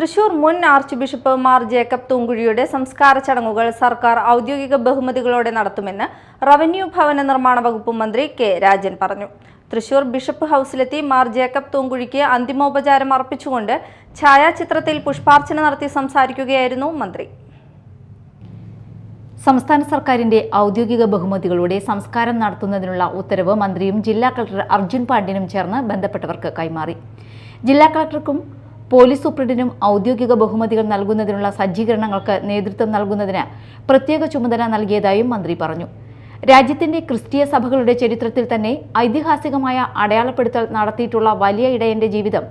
തൃശൂർ മുൻ archbishop Mar Jacob തൂങ്കുഴിയുടെ സംസ്കാര ചടങ്ങുകൾ സർക്കാർ ഔദ്യോഗിക ബഹുമതികളോടെ നടത്തുമെന്ന് റവന്യൂ ഭവന നിർമ്മാണ വകുപ്പ് മന്ത്രി കെ രാജൻ പറഞ്ഞു. തൃശൂർ ബിഷപ്പ് ഹൗസിലെത്തി മാർ ജേക്കബ് തൂങ്കുഴിക്ക് അന്തിമോപചാരം അർപ്പിച്ചുകൊണ്ട് ഛായാചിത്രത്തിൽ പുഷ്പാർച്ചന നടത്തി സംസാരിക്കുകയായിരുന്നു മന്ത്രി. സംസ്ഥാന സർക്കാരിന്റെ ഔദ്യോഗിക ബഹുമതികളുടെ സംസ്കാരം നടത്തുന്നതിനുള്ള ഉത്തരവ് മന്ത്രിയും ജില്ലാ കളക്ടർ അർജുൻ പാണ്ഡ്യനും ചേർന്ന് ബന്ധപ്പെട്ടവർക്ക് കൈമാറി. ജില്ലാ കളക്ടർക്കും പോലീസ് സൂപ്രണ്ടിനും ഔദ്യോഗിക ബഹുമതികൾ നൽകുന്നതിനുള്ള സജ്ജീകരണങ്ങൾക്ക് നേതൃത്വം നൽകുന്നതിന് പ്രത്യേക ചുമതല നൽകിയതായും മന്ത്രി പറഞ്ഞു. രാജ്യത്തിന്റെ ക്രിസ്തീയ സഭകളുടെ ചരിത്രത്തിൽ തന്നെ ഐതിഹാസികമായ അടയാളപ്പെടുത്തൽ നടത്തിയിട്ടുള്ള വലിയ ഇടയന്റെ ജീവിതം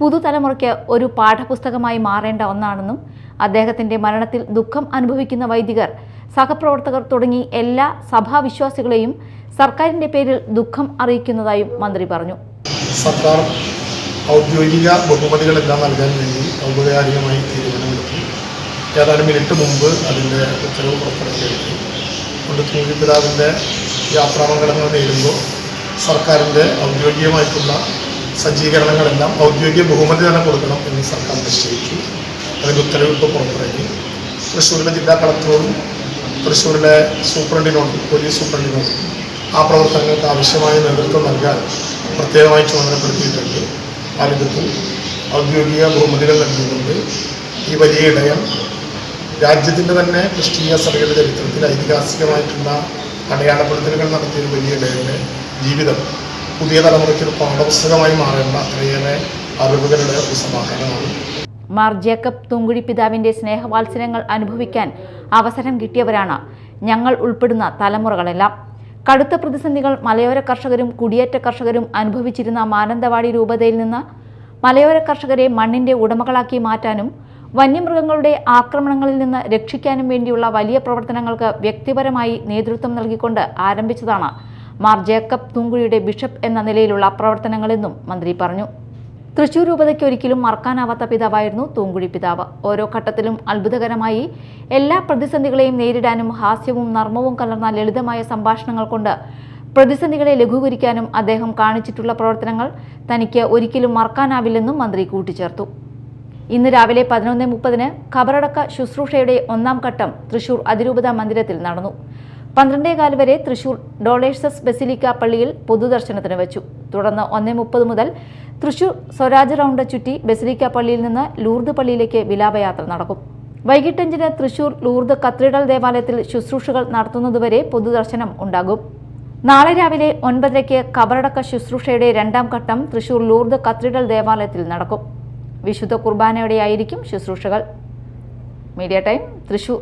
പുതുതലമുറയ്ക്ക് ഒരു പാഠപുസ്തകമായി മാറേണ്ട ഒന്നാണെന്നും അദ്ദേഹത്തിന്റെ മരണത്തിൽ ദുഃഖം അനുഭവിക്കുന്ന വൈദികർ സഹപ്രവർത്തകർ തുടങ്ങി എല്ലാ സഭാവിശ്വാസികളെയും സർക്കാരിന്റെ പേരിൽ ദുഃഖം അറിയിക്കുന്നതായും മന്ത്രി പറഞ്ഞു. സർക്കാർ ഔദ്യോഗിക ബഹുമതികളെല്ലാം നൽകാൻ വേണ്ടി ഔപചാരികമായി തീരുമാനമെടുത്തു. ഏതാനും മിനിറ്റ് മുമ്പ് അതിന്റെ ഉത്തരവ് പുറത്തിറക്കിയെടുത്തു കൊണ്ട് തൂങ്ങിപ്പിതാവിന്റെ യാത്രാമംഗളങ്ങൾ നേരുമ്പോൾ സർക്കാരിന്റെ ഔദ്യോഗികമായിട്ടുള്ള സജ്ജീകരണങ്ങളെല്ലാം ഔദ്യോഗിക ബഹുമതി തന്നെ കൊടുക്കണം എന്ന് സർക്കാർ നിശ്ചയിച്ചു. അതിന്റെ ഉത്തരവ് ഇപ്പോൾ പുറത്തിറക്കി തൃശ്ശൂരിലെ ജില്ലാ കളക്ടറോടും തൃശ്ശൂരിലെ സൂപ്രണ്ടിനോടും പോലീസ് സൂപ്രണ്ടിനോടും ആ പ്രവർത്തനങ്ങൾക്ക് ആവശ്യമായ നേതൃത്വം നൽകാൻ പ്രത്യേകമായി ചുമതലപ്പെടുത്തിയിട്ടുണ്ട്. ആ വിധത്തിൽ ഔദ്യോഗിക ബഹുമതികൾ നൽകിയിട്ടുണ്ട്. ഈ വലിയ ഇടയം രാജ്യത്തിന്റെ തന്നെ ക്രിസ്തീയ സഭയുടെ ചരിത്രത്തിൽ ഐതിഹാസികമായിട്ടുള്ള അടയാളപ്പെടുത്തലുകൾ നടത്തിയ ഒരു വലിയ ഇടയുടെ ജീവിതം. പുതിയ തലമുറയ്ക്ക് ഒരു പാഠപുസ്തകമായി മാറേണ്ട അത്രയേറെ അറിവുകളുടെ ഒരു സമാഹാരമാണ്. മാർ ജേക്കബ് തൂങ്കുഴി പിതാവിന്റെ സ്നേഹവാത്സല്യങ്ങൾ അനുഭവിക്കാൻ അവസരം കിട്ടിയവരാണ് ഞങ്ങൾ ഉൾപ്പെടുന്ന തലമുറകളെല്ലാം. കടുത്ത പ്രതിസന്ധികൾ മലയോര കർഷകരും കുടിയേറ്റ കർഷകരും അനുഭവിച്ചിരുന്ന മാനന്തവാടി രൂപതയിൽ നിന്ന് മലയോര കർഷകരെ മണ്ണിന്റെ ഉടമകളാക്കി മാറ്റാനും വന്യമൃഗങ്ങളുടെ ആക്രമണങ്ങളിൽ നിന്ന് രക്ഷിക്കാനും വേണ്ടിയുള്ള വലിയ പ്രവർത്തനങ്ങൾക്ക് വ്യക്തിപരമായി നേതൃത്വം നൽകിക്കൊണ്ട് ആരംഭിച്ചതാണ് മാർ ജേക്കബ് തൂങ്കുഴിയുടെ ബിഷപ്പ് എന്ന നിലയിലുള്ള പ്രവർത്തനങ്ങളെന്നും മന്ത്രി പറഞ്ഞു. തൃശൂർ രൂപതയ്ക്ക് ഒരിക്കലും മറക്കാനാവാത്ത പിതാവായിരുന്നു തൂങ്കുഴി പിതാവ്. ഓരോ ഘട്ടത്തിലും അത്ഭുതകരമായി എല്ലാ പ്രതിസന്ധികളെയും നേരിടാനും ഹാസ്യവും നർമ്മവും കലർന്ന ലളിതമായ സംഭാഷണങ്ങൾ കൊണ്ട് പ്രതിസന്ധികളെ ലഘൂകരിക്കാനും അദ്ദേഹം കാണിച്ചിട്ടുള്ള പ്രവർത്തനങ്ങൾ തനിക്ക് ഒരിക്കലും മറക്കാനാവില്ലെന്നും മന്ത്രി കൂട്ടിച്ചേർത്തു. ഇന്ന് രാവിലെ പതിനൊന്ന് മുപ്പതിന് ഖബറടക്ക ശുശ്രൂഷയുടെ ഒന്നാം ഘട്ടം തൃശൂർ അതിരൂപത മന്ദിരത്തിൽ നടന്നു. പന്ത്രണ്ടേകാൽ വരെ തൃശൂർ ഡോളേഴ്സസ് ബസിലിക്ക പള്ളിയിൽ പൊതുദർശനത്തിന് വെച്ചു. തുടർന്ന് ഒന്നേ മുപ്പത് മുതൽ തൃശൂർ സ്വരാജ് റൗണ്ട് ചുറ്റി ബസിലിക്ക പള്ളിയിൽ നിന്ന് ലൂർദ് പള്ളിയിലേക്ക് വിലാപയാത്ര നടക്കും. വൈകിട്ട് അഞ്ചിന് തൃശൂർ ലൂർദ് കത്തീഡ്രൽ ദേവാലയത്തിൽ ശുശ്രൂഷകൾ നടത്തുന്നതുവരെ പൊതുദർശനം ഉണ്ടാകും. നാളെ രാവിലെ ഒൻപതരയ്ക്ക് കബറടക്ക ശുശ്രൂഷയുടെ രണ്ടാം ഘട്ടം തൃശൂർ ലൂർദ് കത്തീഡ്രൽ ദേവാലയത്തിൽ നടക്കും. വിശുദ്ധ കുർബാനയോടെയായിരിക്കും ശുശ്രൂഷകൾ. Media time Thrissur.